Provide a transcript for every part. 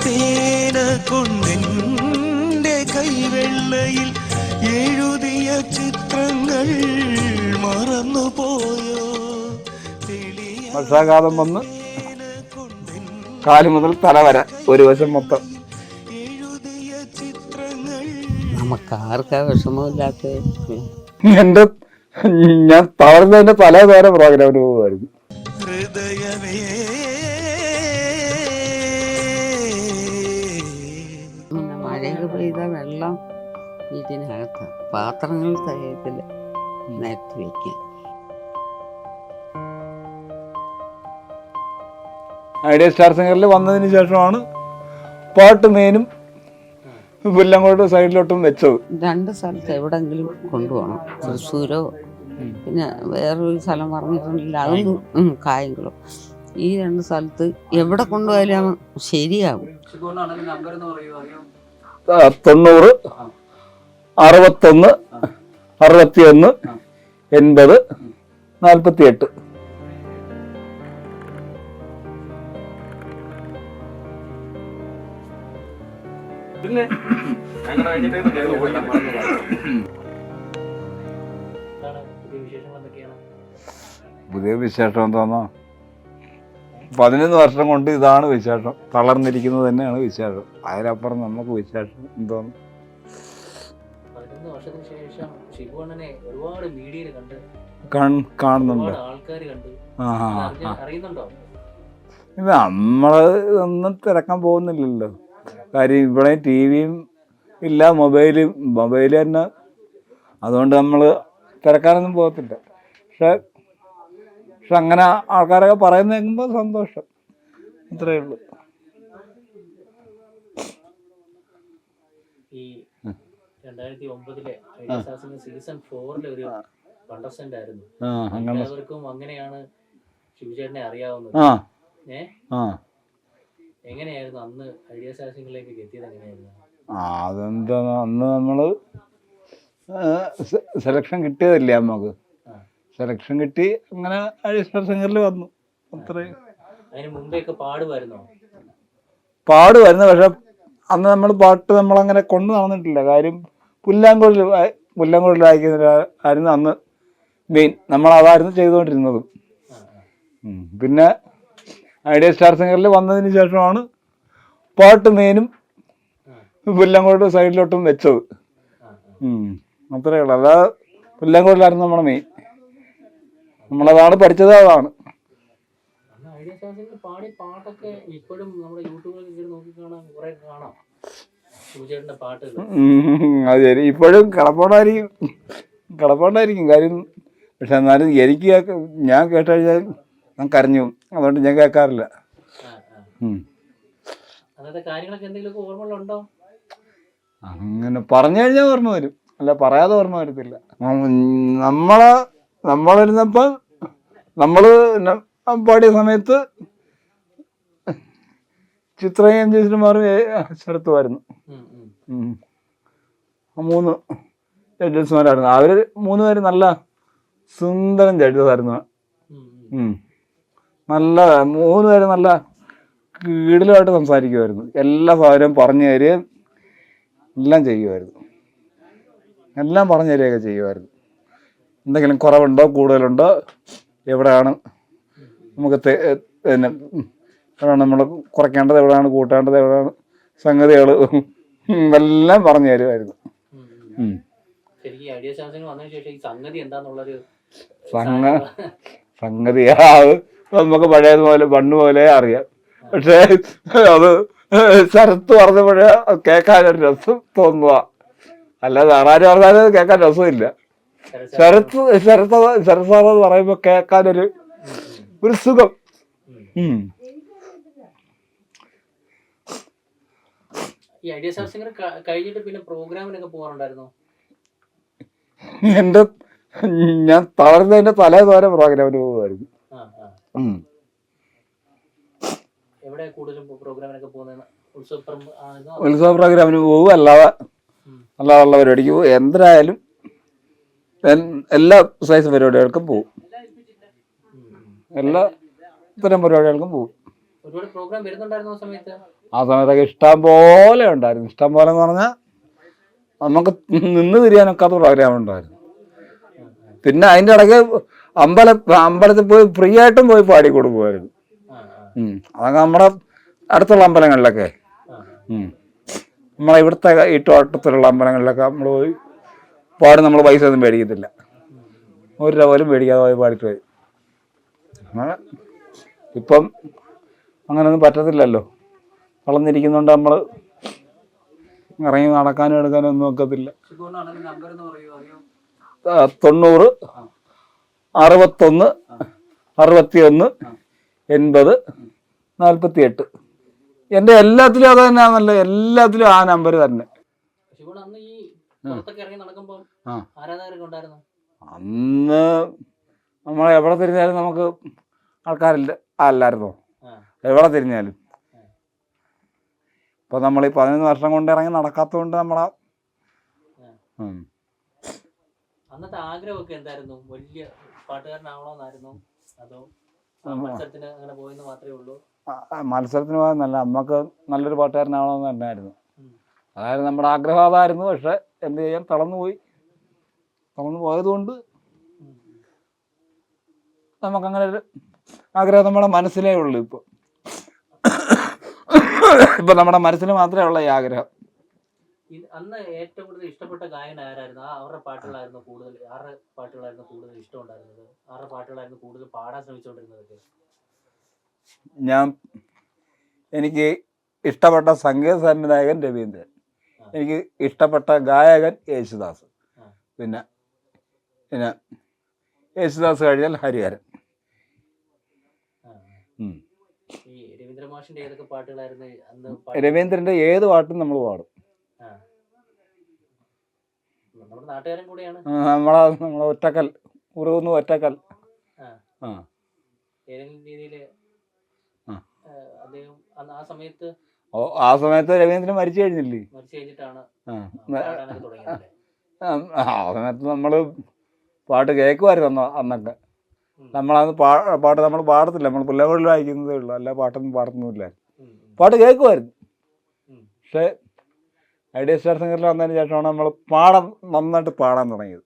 പേന കൊണ്ടെന്റെ കൈവെള്ളയിൽ എഴുതിയ ചിത്രങ്ങൾ മറന്നുപോയോ? വർഷാകാലം വന്ന് കാൽ മുതൽ തല വരെ ഒരു വശം മൊത്തം. എഴുതിയ ചിത്രങ്ങൾ നമുക്ക് ആർക്കാ വിഷമമില്ലാത്ത എന്റെ ഞാൻ തളർന്നതിന്റെ തലേ നേരെ പ്രോഗ്രാമിന് പോകുമായിരുന്നു വെള്ളം വീട്ടിനകത്ത്. പാത്രങ്ങൾ തയ്യത്തില്ല. നിരത്തി വയ്ക്കാൻ ഐഡിയ സ്റ്റാർ സിംഗറിൽ വന്നതിന് ശേഷമാണ് പാട്ട് മെയിനും പുല്ലങ്കോട്ട് സൈഡിലോട്ടും വെച്ചത്. രണ്ട് സ്ഥലത്ത് എവിടെങ്കിലും കൊണ്ടുപോകണം. തൃശ്ശൂരോ? പിന്നെ വേറൊരു സ്ഥലം പറഞ്ഞിട്ടുണ്ടെങ്കിൽ അതൊന്നും കായംകുളം. ഈ രണ്ട് സ്ഥലത്ത് എവിടെ കൊണ്ടുപോയാലും ശരിയാകും തൊണ്ണൂറ് അറുപത്തൊന്ന് അറുപത്തിയൊന്ന് എൺപത് നാൽപ്പത്തി എട്ട് പുതിയ വിശേഷം എന്താന്നോ? പതിനൊന്ന് വർഷം കൊണ്ട് ഇതാണ് വിശേഷം. തളർന്നിരിക്കുന്നത് തന്നെയാണ് വിശേഷം. അതിലപ്പുറം നമുക്ക് വിശേഷം എന്തോന്ന്? കാണുന്നുണ്ട്. നമ്മൾ ഒന്നും തിരക്കാൻ പോകുന്നില്ലല്ലോ. കാര്യം ഇവിടെ ടി വിയും ഇല്ല മൊബൈലും മൊബൈൽ തന്നെ. അതുകൊണ്ട് നമ്മൾ തിരക്കാനൊന്നും പോകത്തില്ല. പക്ഷെ പക്ഷെ അങ്ങനെ ആൾക്കാരൊക്കെ പറയുന്ന കേൾക്കുമ്പോൾ സന്തോഷം. അത്രയേ ഉള്ളൂ. ഈ രണ്ടായിരത്തി ഒമ്പതിലെ സീസൺ ഫോറിലെ ഒരു കണ്ടസ്റ്റന്റ് ആയിരുന്നു. എല്ലാവർക്കും അങ്ങനെയാണ് ശിവചേട്ടനെ അറിയാവുന്നത്. ആ. ഏ? ആ. എങ്ങനെയായിരുന്നു അന്ന് ഐഡിയ സാസിംഗിലേക്ക് എത്തിയത് എങ്ങനെയായിരുന്നു? ആ അതെന്താ അന്ന് നമ്മൾ സെലക്ഷൻ കിട്ടിയതല്ലേ നമുക്ക്. സെലക്ഷൻ കിട്ടി. അങ്ങനെ അഡീഷണൽ സിംഗറിൽ വന്നു. അത്രയും അതിന് പാടുമായിരുന്നോ പക്ഷെ അന്ന് നമ്മൾ പാട്ട് നമ്മളങ്ങനെ കൊണ്ടു നടന്നിട്ടില്ല. കാര്യം പുല്ലാങ്കുഴൽ പുല്ലാങ്കുഴൽ വായിക്കുന്ന ആയിരുന്നു അന്ന് മെയിൻ നമ്മൾ അതായിരുന്നു ചെയ്തുകൊണ്ടിരുന്നതും. പിന്നെ ഐഡിയ സ്റ്റാർ സിംഗറിൽ വന്നതിന് ശേഷമാണ് പാട്ട് മെയിനും പുല്ലങ്കോട്ട് സൈഡിലോട്ടും വെച്ചത്. അത്രയേ. ഉള്ളൂ. അല്ലാതെ പുല്ലങ്കോട്ടിലായിരുന്നു നമ്മുടെ മെയിൻ നമ്മളതാണ് പഠിച്ചത് അതാണ്. പാടിയ പാട്ടൊക്കെ ഇപ്പോഴും നമ്മുടെ നോക്കി കാണാൻ കുറെ കാണാം. അത് ശരി. ഇപ്പോഴും കിടപ്പാടായിരിക്കും കിടപ്പാടായിരിക്കും കാര്യം പക്ഷെ എന്നാലും എനിക്ക് ഞാൻ കേട്ട് കഴിഞ്ഞാൽ ഞാൻ കരഞ്ഞു. അതുകൊണ്ട് ഞാൻ കേൾക്കാറില്ല. അങ്ങനെ പറഞ്ഞു കഴിഞ്ഞാൽ ഓർമ്മ വരും. അല്ല പറയാതെ ഓർമ്മ വരത്തില്ല. നമ്മളെ നമ്മളിരുന്നപ്പോൾ നമ്മൾ പാടിയ സമയത്ത് ചിത്രയും. ഉം. ആ മൂന്ന് ജഡ്ജസ്മാരായിരുന്നു അവർ മൂന്ന് പേര് നല്ല സുന്ദരൻ ജഡ്ജസായിരുന്നു. നല്ല മൂന്ന് പേര് നല്ല കീടിലുമായിട്ട് സംസാരിക്കുമായിരുന്നു. എല്ലാ സാധനവും പറഞ്ഞു തരികയും എല്ലാം ചെയ്യുമായിരുന്നു. എല്ലാം പറഞ്ഞു തരികയൊക്കെ ചെയ്യുമായിരുന്നു. എന്തെങ്കിലും കുറവുണ്ടോ കൂടുതലുണ്ടോ എവിടെയാണ് നമുക്ക് പിന്നെ എവിടെയാണ് നമ്മൾ കുറയ്ക്കേണ്ടത് എവിടെയാണ് കൂട്ടേണ്ടത് എവിടെയാണ് സംഗതികൾ എല്ലാം പറഞ്ഞു തരുമായിരുന്നു. സംഗതി അത് നമുക്ക് പഴയതുപോലെ പണ്ട് പോലെ അറിയാം. പക്ഷേ അത് ശരത്ത് പറഞ്ഞപ്പോഴേ കേൾക്കാനൊരു രസം തോന്നുക അല്ലാതെ ആറാരും പറഞ്ഞാലും കേൾക്കാൻ രസമില്ല. ശരത്ത് ശരത്ത് എന്ന് പറയുമ്പോൾ കേൾക്കാനൊരു ഒരു സുഖം. ഈ ഐഡിയ കഴിഞ്ഞിട്ട് പിന്നെ പ്രോഗ്രാമിനൊക്കെ പോകാറുണ്ടായിരുന്നോ? എന്റെ ഞാൻ തളർന്നതിന്റെ തലേ തോരെ പ്രോഗ്രാമിന് പോകുമായിരുന്നു? ഉത്സവ പ്രോഗ്രാമിന് പോകും. അല്ലാതെ ഉം. അല്ലാതെ ഉള്ള പരിപാടിക്ക് പോകും. എന്തായാലും എല്ലാ സൈസ് പരിപാടികൾക്കും പോകും. എല്ലാ ഇത്തരം പരിപാടികൾക്കും പോകും ആ സമയത്തൊക്കെ ഇഷ്ടം പോലെ ഉണ്ടായിരുന്നു. ഇഷ്ടം പോലെ എന്ന് പറഞ്ഞാൽ നമുക്ക് നിന്ന് തിരിയാനൊക്കാത്ത പ്രോഗ്രാം ഉണ്ടായിരുന്നു. പിന്നെ അതിന്റെ ഇടയ്ക്ക് അമ്പല അമ്പലത്തിൽ പോയി ഫ്രീ ആയിട്ടും പോയി പാടി കൊടുക്കുമായിരുന്നു. അതൊക്കെ നമ്മുടെ അടുത്തുള്ള അമ്പലങ്ങളിലൊക്കെ. നമ്മളെ ഇവിടുത്തെ ഈ തോട്ടത്തിലുള്ള അമ്പലങ്ങളിലൊക്കെ നമ്മൾ പോയി പാടി നമ്മൾ പൈസ ഒന്നും മേടിക്കത്തില്ല. ഒരു രൂപ പോലും മേടിക്കാതെ പോയി പാടിട്ട് പോയി ഇപ്പം അങ്ങനെയൊന്നും പറ്റത്തില്ലല്ലോ. വളർന്നിരിക്കുന്നുണ്ട് നമ്മൾ ഇറങ്ങി നടക്കാനും എടുക്കാനും ഒന്നും ഒക്കത്തില്ല. തൊണ്ണൂറ് അറുപത്തൊന്ന് അറുപത്തിയൊന്ന് എൺപത് നാൽപ്പത്തി എട്ട് എന്റെ എല്ലാത്തിലും അത് തന്നെയാണല്ലോ എല്ലാത്തിലും ആ നമ്പർ തന്നെ. പുറത്തൊക്കെ ഇറങ്ങി നടക്കുമ്പോൾ ആ. ആരാധകരൊക്കെ ഉണ്ടായിരുന്നു? അന്ന് നമ്മൾ എവിടെ തിരിഞ്ഞാലും നമുക്ക് ആൾക്കാരില്ല അല്ലായിരുന്നോ? എവിടെ തിരിഞ്ഞാലും. ഇപ്പൊ നമ്മൾ ഈ പതിനൊന്ന് വർഷം കൊണ്ട് ഇറങ്ങി നടക്കാത്തതുകൊണ്ട് നമ്മളാ ഉം. അന്നത്തെ ആഗ്രഹമൊക്കെ എന്തായിരുന്നു? വലിയ പാട്ടുകാരനാവണമെന്നായിരുന്നു അതോ മത്സരത്തിന് അങ്ങനെ പോയെന്ന് മാത്രമേ ഉള്ളൂ? ആ, ആ, നല്ല നമുക്ക് നല്ലൊരു പാട്ടുകാരനാവണമെന്ന് തന്നെയായിരുന്നു. അതായത് നമ്മുടെ ആഗ്രഹം അതായിരുന്നു പക്ഷെ എന്ത് ചെയ്യാൻ തളർന്നു പോയി തളർന്നു പോയതുകൊണ്ട്. നമുക്കങ്ങനെ ഒരു ആഗ്രഹം നമ്മുടെ മനസ്സിലേ ഉള്ളൂ ഇപ്പോൾ ഇപ്പൊ നമ്മുടെ മനസ്സിൽ മാത്രമേ ഉള്ള ഈ ആഗ്രഹം. അന്ന് ഏറ്റവും കൂടുതൽ ഇഷ്ടപ്പെട്ട ഗായകൻ ആരായിരുന്നു? അവരുടെ പാട്ടുകളായിരുന്നു കൂടുതൽ ആരുടെ പാട്ടുകളായിരുന്നു കൂടുതൽ ഇഷ്ടമുണ്ടായിരുന്നത്? ആരുടെ പാട്ടുകളായിരുന്നു കൂടുതൽ പാടാൻ ശ്രമിച്ചുകൊണ്ടിരുന്നതൊക്കെ ഞാൻ എനിക്ക് ഇഷ്ടപ്പെട്ട സംഗീത സംവിധായകൻ രവീന്ദ്രൻ. എനിക്ക് ഇഷ്ടപ്പെട്ട ഗായകൻ യേശുദാസ്. പിന്നെ പിന്നെ യേശുദാസ് കഴിഞ്ഞാൽ ഹരിഹരൻ. രവീന്ദ്രന്റെ ഏത് പാട്ടും നമ്മൾ പാടും. നമ്മളെ നമ്മളെ ഒറ്റക്കൽ ഉറവുന്നു ഒറ്റക്കൽ. ആ. രീതിയിൽ. അദ്ദേഹം ആ സമയത്ത് ആ സമയത്ത് രവീന്ദ്രൻ മരിച്ചു കഴിഞ്ഞില്ലേ? ആ സമയത്ത് നമ്മൾ പാട്ട് കേൾക്കുമായിരുന്നു അന്ന് അന്നൊക്കെ. നമ്മളന്ന് പാ പാട്ട് നമ്മൾ പാടത്തില്ല. നമ്മൾ പുല്ലകളിൽ വായിക്കുന്നതേ ഉള്ളൂ. അല്ല പാട്ടൊന്നും പാടുന്നില്ല പാട്ട് കേൾക്കുമായിരുന്നു. പക്ഷേ ഐഡിയ സ്റ്റാർ സിംഗറിൽ വന്നതിന് ശേഷമാണ് നമ്മൾ പാടാൻ നന്നായിട്ട് പാടാൻ തുടങ്ങിയത്.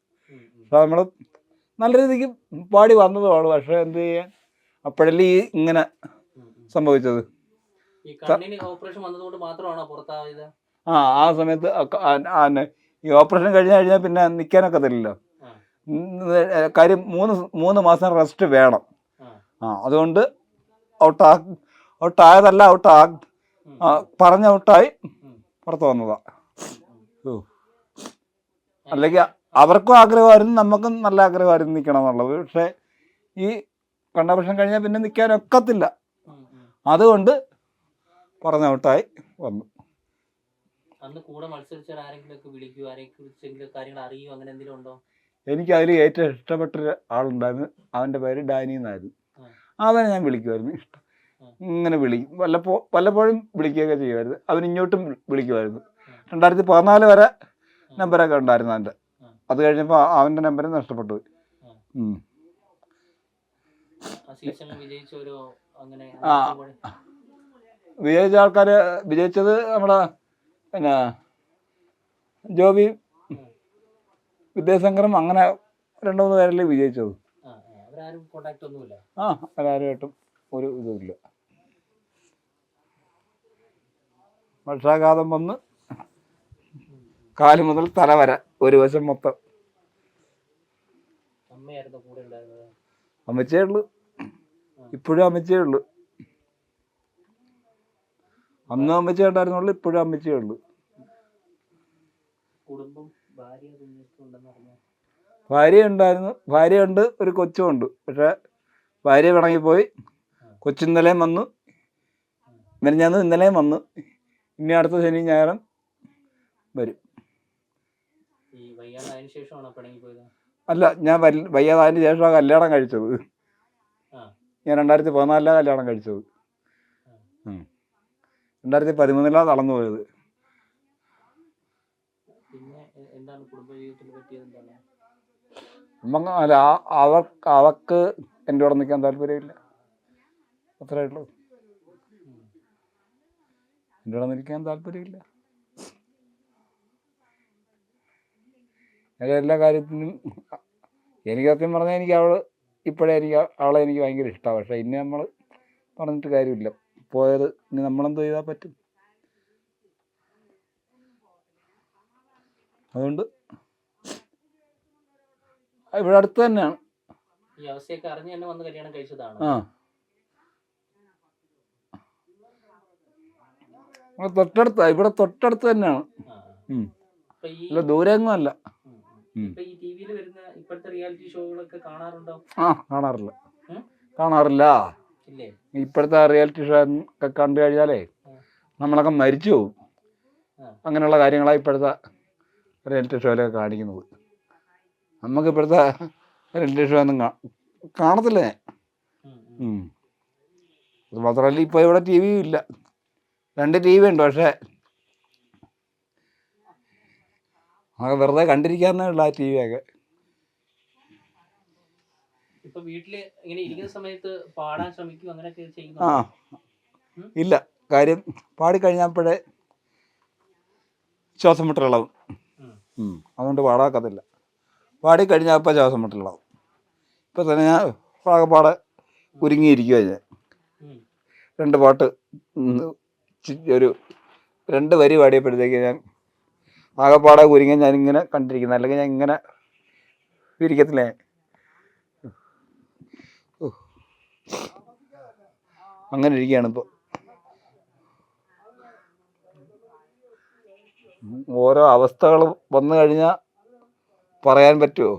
അപ്പോൾ നമ്മൾ നല്ല രീതിക്ക് പാടി വന്നതുമാണ് പക്ഷേ എന്ത് ചെയ്യാൻ? അപ്പോഴല്ലേ ഈ ഇങ്ങനെ. സംഭവിച്ചത്. ഓപ്പറേഷൻ വന്നതുകൊണ്ട് മാത്രമാണോ പുറത്തായത്? ആ ആ സമയത്ത് ഈ ഓപ്പറേഷൻ കഴിഞ്ഞ കഴിഞ്ഞാൽ പിന്നെ നിൽക്കാനൊക്കെ തരില്ലല്ലോ കാര്യം മൂന്ന് മൂന്ന് മാസം റെസ്റ്റ് വേണം. ആ. അതുകൊണ്ട് ഔട്ടാ ഔട്ടായതല്ല ഔട്ടാ പറഞ്ഞ ഔട്ടായി പുറത്തു വന്നതാ. അല്ലെങ്കിൽ അവർക്കും ആഗ്രഹമായിരുന്നു നമുക്കും നല്ല ആഗ്രഹമായിരുന്നു നിൽക്കണം എന്നുള്ളത് പക്ഷേ ഈ കണ്ടപ്രഷൻ കഴിഞ്ഞാൽ പിന്നെ നിൽക്കാൻ ഒക്കത്തില്ല ഉം, ഉം. അതുകൊണ്ട് പറഞ്ഞ ഔട്ടായി വന്നു. അന്ന് കൂടെ മത്സരിച്ച ആരെങ്കിലും ഒക്കെ വിളിക്കുകയോ കാര്യങ്ങൾ അറിയുമോ അങ്ങനെ എന്തെങ്കിലും ഉണ്ടോ? എനിക്ക് അതിൽ ഏറ്റവും ഇഷ്ടപ്പെട്ട ആളുണ്ടായിരുന്നു. അവന്റെ പേര് ഡാനി എന്നായിരുന്നു. അവനെ ഞാൻ വിളിക്കുമായിരുന്നു. ഇഷ്ടം ഇങ്ങനെ വിളിക്കും. വല്ലപ്പോ വല്ലപ്പോഴും വിളിക്കുകയൊക്കെ ചെയ്യുമായിരുന്നു. അവൻ ഇങ്ങോട്ടും വിളിക്കുമായിരുന്നു. രണ്ടായിരത്തി പതിനാല് വരെ നമ്പരൊക്കെ ഉണ്ടായിരുന്നു അവന്റെ. അത് കഴിഞ്ഞപ്പോൾ അവന്റെ നമ്പർ നഷ്ടപ്പെട്ടു. പോയി ആ. വിജയിച്ച ആൾക്കാർ വിജയിച്ചത് നമ്മളെ പിന്നെ ജോബി വിദ്യാശങ്കറും അങ്ങനെ രണ്ടു മൂന്ന് പേരല്ലേ വിജയിച്ചത്. ആ, അവരാരുമായിട്ടും ഒരു ഇതുമില്ല. പക്ഷാഘാതം വന്ന് കാൽ മുതൽ തല വരെ ഒരു വശം മൊത്തം. അമ്മച്ചേ ഉള്ളു. ഇപ്പോഴും അമ്മച്ചേ ഉള്ളു. അന്നും അമ്മച്ചി ഉണ്ടായിരുന്നുള്ളൂ ഇപ്പോഴും അമ്മച്ചേ ഉള്ളു. കുടുംബം ഭാര്യ കുഞ്ഞൊക്കെ ഉണ്ടായിരുന്നു ഭാര്യ ഭാര്യയുണ്ട് ഒരു കൊച്ചുമുണ്ട് പക്ഷെ ഭാര്യ പിണങ്ങിപ്പോയി കൊച്ചിന്നലെയും വന്നു. മെനഞ്ഞാന്ന് ഇന്നലെയും വന്നു. ഇനി അടുത്ത ശനി ഞായറും വരും. അല്ല ഞാൻ വയ്യാതായതിന് ശേഷമാണ് കല്യാണം കഴിച്ചത്. ഞാൻ രണ്ടായിരത്തി പതിനാലിലാണ് കല്യാണം കഴിച്ചത്. ഉം. രണ്ടായിരത്തി പതിമൂന്നിലാണ് തളർന്നു പോയത്. അല്ല അവർക്ക് അവക്ക് എന്റെ കൂടെ നിൽക്കാൻ താല്പര്യമില്ല. അത്രേ ഉള്ളൂ. എന്റെ കൂടെ നിൽക്കാൻ താല്പര്യമില്ല. എന്റെ എല്ലാ കാര്യത്തിനും എനിക്ക് സത്യം പറഞ്ഞാൽ എനിക്ക് അവൾ ഇപ്പോഴേ എനിക്ക് അവളെ എനിക്ക് ഭയങ്കര ഇഷ്ടമാണ് പക്ഷേ ഇനി നമ്മൾ പറഞ്ഞിട്ട് കാര്യമില്ല. പോയത് ഇനി നമ്മളെന്ത് ചെയ്താൽ പറ്റും? അതുകൊണ്ട് ഇവിടെ അടുത്ത് തന്നെയാണ്. ഈ അവസ്ഥയൊക്കെ അറിഞ്ഞ് തന്നെ വന്ന് കല്യാണം കഴിച്ചതാണ്? ആ. ഇവിടെ തൊട്ടടുത്താ ഇവിടെ തൊട്ടടുത്ത് തന്നെയാണ്. ഉം. ഈ ഇല്ല ദൂരെയൊന്നും അല്ല. ഉം. ഇപ്പൊ ഈ ടിവിയിൽ വരുന്ന ഇപ്പോഴത്തെ റിയാലിറ്റി ഷോകളൊക്കെ കാണാറുണ്ടോ? ആ കാണാറില്ല. ഉം? കാണാറില്ല. ഇപ്പോഴത്തെ റിയാലിറ്റി ഷോ ഒക്കെ കണ്ടു കഴിഞ്ഞാലേ. നമ്മളൊക്കെ മരിച്ചു പോകും അങ്ങനെയുള്ള കാര്യങ്ങളാണ് ഇപ്പോഴത്തെ റിയാലിറ്റി ഷോയിലൊക്കെ കാണിക്കുന്നത്. നമുക്ക് ഇപ്പോഴത്തെ റിയാലിറ്റി ഷോ ഒന്നും കാണത്തില്ലേ? ഞാൻ. അത് മാത്രമല്ല ഇപ്പോൾ ഇവിടെ ടി വിയും ഇല്ല. രണ്ട് ടി വി ഉണ്ട് പക്ഷേ അതൊക്കെ വെറുതെ കണ്ടിരിക്കാന്നേ ഉള്ള ആ ടി വിയൊക്കെ ഇപ്പൊ വീട്ടിൽ ഇങ്ങനെ ഇരിക്കുന്ന സമയത്ത് പാടാൻ ശ്രമിക്കും അങ്ങനെയൊക്കെ ആ. ഇല്ല. കാര്യം പാടിക്കഴിഞ്ഞപ്പോഴേ ശ്വാസം മുട്ടലുള്ളതും. അതുകൊണ്ട് പാടാക്കത്തില്ല. പാടിക്കഴിഞ്ഞപ്പോൾ ശ്വാസം മുട്ടലുള്ളതും ഇപ്പം തന്നെ ഞാൻ പാകപ്പാടെ ഒരുങ്ങിയിരിക്കുക ഞാൻ. രണ്ട് പാട്ട് ഒരു രണ്ട് വരി പാടിയപ്പോഴത്തേക്ക് ഞാൻ ആകെപ്പാടെ കുരുങ്ങി ഞാനിങ്ങനെ കണ്ടിരിക്കുന്നത്. അല്ലെങ്കിൽ ഞാൻ ഇങ്ങനെ ഇരിക്കത്തില്ലേ അങ്ങനെ ഇരിക്കുകയാണ് ഇപ്പോൾ ഓരോ അവസ്ഥകൾ വന്നു കഴിഞ്ഞാൽ പറയാൻ പറ്റുമോ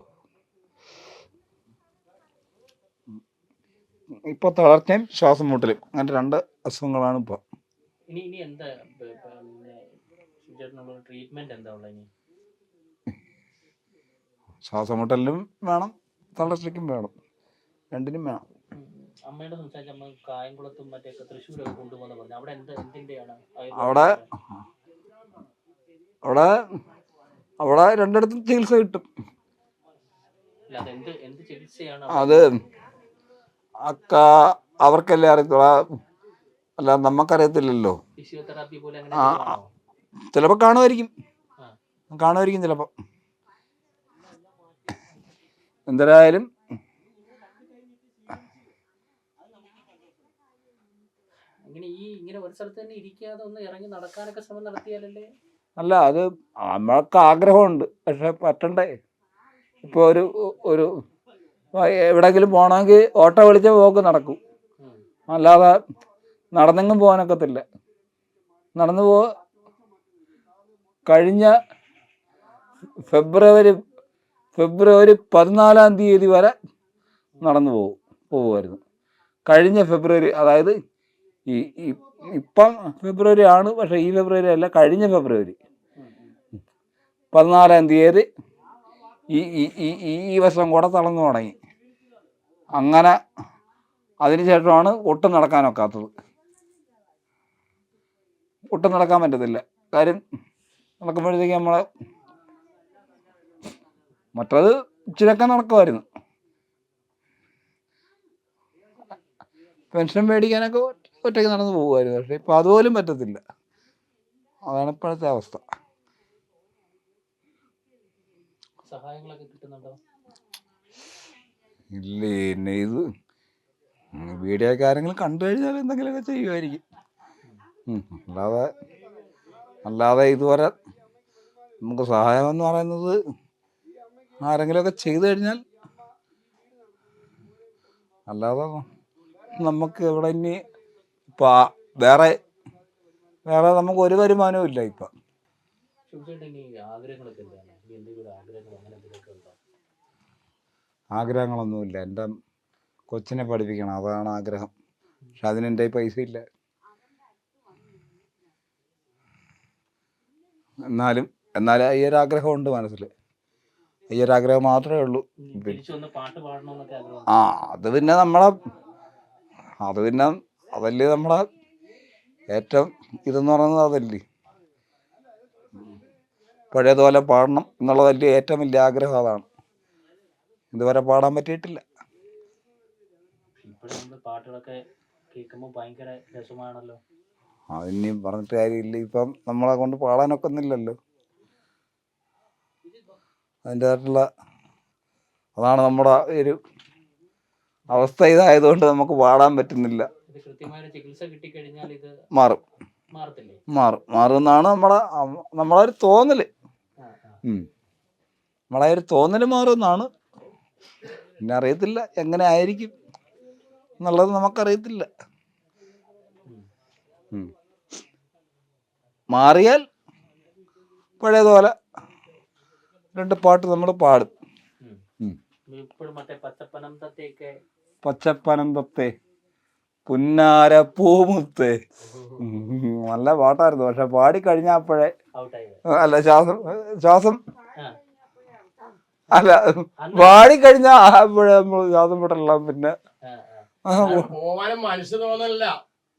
ഇപ്പോൾ തളർച്ചയും ശ്വാസം മുട്ടലും അങ്ങനെ രണ്ട് അസുഖങ്ങളാണ് ഇപ്പോൾ ഇനി ഇനി എന്താ പ- പ- ട്രീറ്റ്മെന്റ് എന്താ ഉള്ളത് ഇനി? ശ്വാസം മുട്ടലിനും വേണം തളർച്ചയ്ക്കും വേണം രണ്ടിനും വേണം. അമ്മയോട് സംസാരിച്ച അമ്മ കായംകുളത്തും മറ്റേ തൃശ്ശൂരൊക്കെ കൊണ്ടുപോകുന്ന പറഞ്ഞു. അവിടെ എന്ത് എന്തിന്റെയാണ്? അവിടെ അവിടെ അവിടെ രണ്ടിടത്തും ചികിത്സ കിട്ടും. അത് അക്ക അവർക്കല്ലേ അറിയത്തുള്ള. അല്ല നമുക്കറിയത്തില്ലല്ലോ? ചിലപ്പോൾ കാണുമായിരിക്കും. കാണുമായിരിക്കും ചിലപ്പോൾ എന്തായാലും ഇങ്ങനെ ഈ ഇങ്ങനെ ഒരു സ്ഥലത്ത് തന്നെ ഇരിക്കാതെ ഒന്ന് ഇറങ്ങി നടക്കാനൊക്കെ ശ്രമം നടത്തിയാലല്ലേ? അല്ല അത് നമ്മൾക്ക് ആഗ്രഹമുണ്ട്. പക്ഷെ പറ്റണ്ടേ. ഇപ്പൊ ഒരു ഒരു എവിടെങ്കിലും പോകണമെങ്കിൽ ഓട്ടോ വിളിച്ച പോക്ക് നടക്കും. അല്ലാതെ നടന്നെങ്കിലും പോകാനൊക്കത്തില്ല. നടന്നു പോ കഴിഞ്ഞ ഫെബ്രുവരി ഫെബ്രുവരി പതിനാലാം തീയതി വരെ നടന്നു പോകും പോകുമായിരുന്നു. കഴിഞ്ഞ ഫെബ്രുവരി അതായത് ഈ ഇപ്പം ഫെബ്രുവരി ആണ് പക്ഷേ ഈ ഫെബ്രുവരി അല്ല കഴിഞ്ഞ ഫെബ്രുവരി. പതിനാലാം തീയതി ഈ ഈ ഈ ഈ വർഷം കൂടെ തളർന്നു തുടങ്ങി. അങ്ങനെ അതിനുശേഷമാണ് ഒട്ടും നടക്കാനൊക്കാത്തത് ഒട്ടും നടക്കാൻ പറ്റത്തില്ല. കാര്യം നടക്കുമ്പോഴത്തേക്ക് നമ്മളെ മറ്റത് ഇച്ചിരിയൊക്കെ നടക്കുമായിരുന്നു. പെൻഷൻ മേടിക്കാനൊക്കെ ഒറ്റയ്ക്ക് നടന്ന് പോകുമായിരുന്നു പക്ഷേ ഇപ്പം അതുപോലും പറ്റത്തില്ല. അതാണ് ഇപ്പോഴത്തെ അവസ്ഥ. ഇല്ല എന്നെ ഇത് വീഡിയോ കാര്യങ്ങൾ കണ്ടു കഴിഞ്ഞാൽ എന്തെങ്കിലുമൊക്കെ ചെയ്യുമായിരിക്കും. അല്ലാതെ അല്ലാതെ ഇതുവരെ നമുക്ക് സഹായം എന്ന് പറയുന്നത് ആരെങ്കിലുമൊക്കെ ചെയ്തു കഴിഞ്ഞാൽ അല്ലാതെ നമുക്ക് ഇവിടെ ഇനി ഇപ്പം ആ- വേറെ വേറെ നമുക്ക് ഒരു വരുമാനവും ഇല്ല ഇപ്പം. ആഗ്രഹങ്ങളൊന്നുമില്ല. എന്റെ കൊച്ചിനെ പഠിപ്പിക്കണം. അതാണ് ആഗ്രഹം. പക്ഷെ അതിന് എന്റെ കയ്യിൽ പൈസ ഇല്ല. എന്നാലും എന്നാലും ഈ ഒരു ആഗ്രഹം ഉണ്ട് മനസ്സിൽ ഈ ഒരു ആഗ്രഹം മാത്രമേ ഉള്ളൂ ആ അത് പിന്നെ നമ്മളെ അത് പിന്നെ അതല്ലേ നമ്മളെ ഏറ്റവും ഇതെന്ന് പറയുന്നത് അതല്ലേ? പഴയതുപോലെ പാടണം എന്നുള്ളതല്ലേ ഏറ്റവും വലിയ ആഗ്രഹം അതാണ്. ഇതുവരെ പാടാൻ പറ്റിയിട്ടില്ല. പാട്ടുകളൊക്കെ കേൾക്കുമ്പോൾ ഭയങ്കര രസമാണല്ലോ. അതിനി പറഞ്ഞിട്ട് കാര്യമില്ല. ഇപ്പം നമ്മളെ കൊണ്ട് പാടാനൊക്കെ ഒന്നുമില്ലല്ലോ. അതിന്റെതായിട്ടുള്ള അതാണ് നമ്മുടെ ഒരു അവസ്ഥ ഇതായതുകൊണ്ട് നമുക്ക് പാടാൻ പറ്റുന്നില്ല. മാറും. മാറും. മാറുമെന്നാണ് നമ്മളെ നമ്മളെ ഒരു തോന്നൽ. നമ്മളെ ഒരു തോന്നൽ മാറുമെന്നാണ്. പിന്നെ അറിയത്തില്ല എങ്ങനെ ആയിരിക്കും എന്നുള്ളത് നമുക്കറിയത്തില്ല. മാറിയാൽ പഴയതുപോലെ രണ്ട് പാട്ട് നമ്മൾ പാടും. പച്ചപ്പനം ഉം. ഇപ്പോഴും മറ്റേ പച്ചപ്പനന്തത്തെയൊക്കെ പച്ചപ്പനന്തത്തെ പുന്നാര പൂമുത്ത്. നല്ല പാട്ടായിരുന്നു. പക്ഷെ പാടിക്കഴിഞ്ഞ അപ്പോഴേ അല്ല ശ്വാസം ശ്വാസം അല്ല പാടി കഴിഞ്ഞാ അപ്പോഴേ നമ്മൾ ശ്വാസം പെട്ടല്ലോ പിന്നെ. ആ, ആ. ആ, മനസ്സ് തോന്നല്ല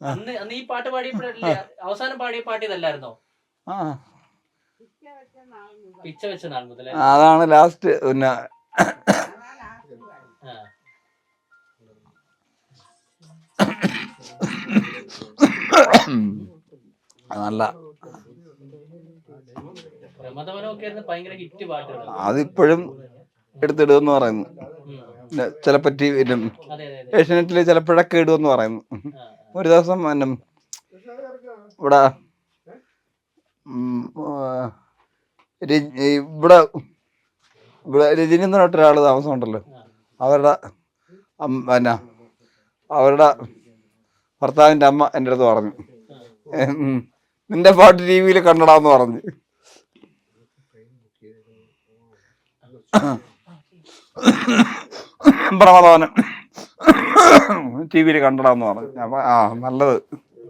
അന്ന് അന്ന് ഈ പാട്ട് പാടിയപ്പോഴല്ലേ അവസാനം പാടിയ പാട്ട് ഇതല്ലായിരുന്നോ? ആ. പിച്ച വെച്ച നാൾ മുതലേ. അതാണ് ലാസ്റ്റ്. പിന്നെ നല്ല അതിപ്പോഴും എടുത്തിടുമെന്ന് പറയുന്നു. ചിലപ്പോ ടി വി ഏഷ്യനെറ്റിൽ ചിലപ്പോഴൊക്കെ ഇടുമെന്ന് പറയുന്നു. ഒരു ദിവസം എന്നും ഇവിടെ ഇവിടെ ഇവിടെ രജനി എന്ന് പറഞ്ഞിട്ടൊരാൾ താമസം താമസമുണ്ടല്ലോ. അവരുടെ പിന്നെ അവരുടെ ഭർത്താവിന്റെ അമ്മ എന്റെ അടുത്ത് പറഞ്ഞു. നിന്റെ പാട്ട് ടി വിയിൽ കണ്ടടാന്ന് പറഞ്ഞു. പ്രമദാനം. ടി വിയിൽ കണ്ടടാന്ന് പറഞ്ഞു. അപ്പം ആ നല്ലത്.